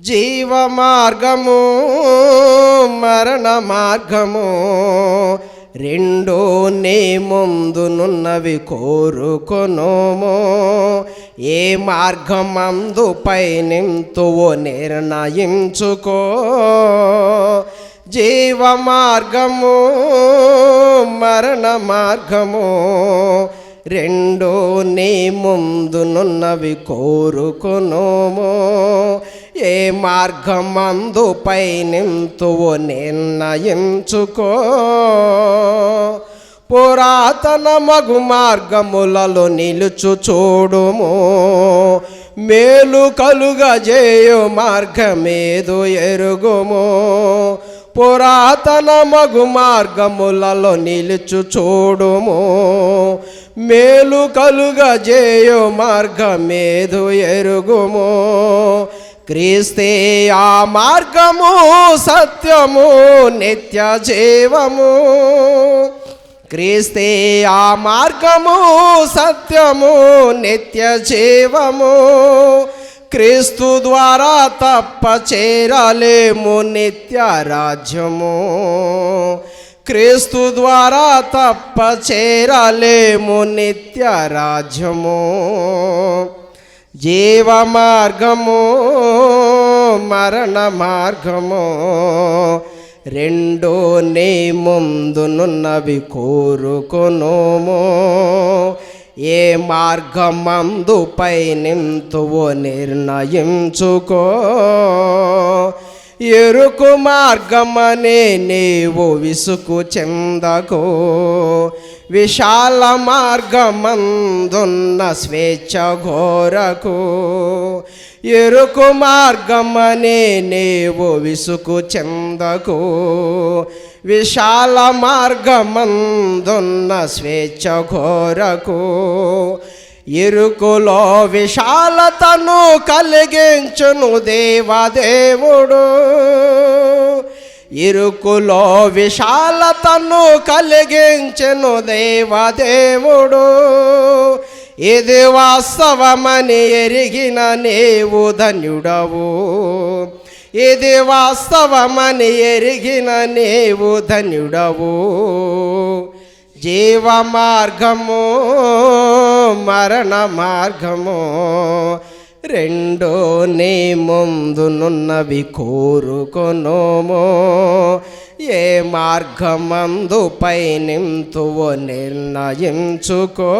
జీవ మార్గము మరణ మార్గము రెండు నీ ముందునున్నవి కోరుకొనుము. ఏ మార్గమందు పయనింతువో నిర్ణయించుకో. జీవ మార్గము మరణ మార్గము రెండు నీ ముందునున్నవి కోరుకునుము. ఏ మార్గమందు పయనింతువో నిర్ణయించుకో. పురాతన మగు మార్గములలో నిలుచు చూడుము. మేలు కలుగజేయు మార్గమేదు ఎరుగుము. పురాతన మగు మార్గములలో నిలుచు చూడుము. మేలు కలుగజేయు మార్గమేదు ఎరుగుము. క్రీస్తే ఆ మార్గము సత్యము నిత్య జీవము. క్రీస్తే ఆ మార్గము సత్యము నిత్య జీవము. క్రీస్తు ద్వారా తప్ప చేరలేము నిత్య రాజ్యము. క్రీస్తు ద్వారా తప్ప చేరలేము నిత్య రాజ్యము. జీవ మార్గము మరణ మార్గము రెండు నీ ముందునున్నవి కోరుకునుము. ఏ మార్గమందు పయనింతువో నిర్ణయించుకో. ఎరుకు మార్గమనే నీవు విసుకు చెందకో. విశాల మార్గమందున్న స్వేచ్ఛ ఘోరకు. ఎరుకు మార్గమనే నీవు విసుకు చెందకు. విశాల మార్గమందున్న స్వేచ్ఛ ఘోరకు. ఇరుకులో విశాలతను కలిగించును దేవదేవుడు. ఇరుకులో విశాలతను కలిగించెను దేవదేవుడు ఇది వాస్తవమని ఎరిగిన నీవు ధన్యుడవు. ఇది వాస్తవమని ఎరిగిన నీవు ధన్యుడవు. జీవ మార్గము మరణ మార్గము రెండో నీ ముందునున్నవి కోరుకొనుము. ఏ మార్గమందు పయనింతువో నిర్ణయించుకో.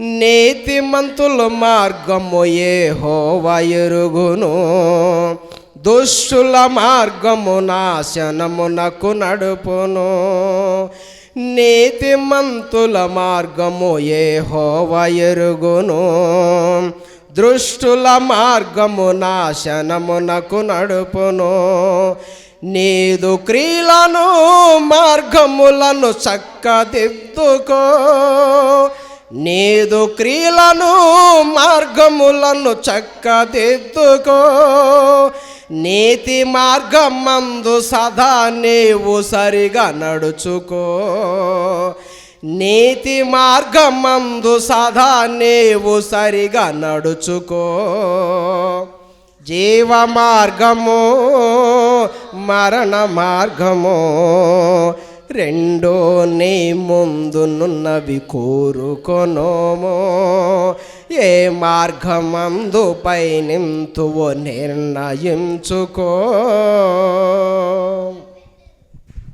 నీతిమంతుల మార్గము ఏ హోవయరుగును దుష్టుల మార్గము నాశనమునకు నడుపును. నీతిమంతుల మార్గము ఏ హోవయరుగును దృష్టుల మార్గము నాశనమునకు నడుపును. నీదు క్రియలను మార్గములను చక్కదిద్దుకో. నీదు క్రియలను మార్గములను చక్కదిద్దుకో. నీతి మార్గమందు సదా నీవు సరిగా నడుచుకో. నీతి మార్గమందు సదా నీవు సరిగా నడుచుకో. జీవ మార్గము మరణ మార్గము రెండో నీ ముందునున్నవి కోరుకొనోమో. ఏ మార్గమందు పయనింతువో నిర్ణయించుకో.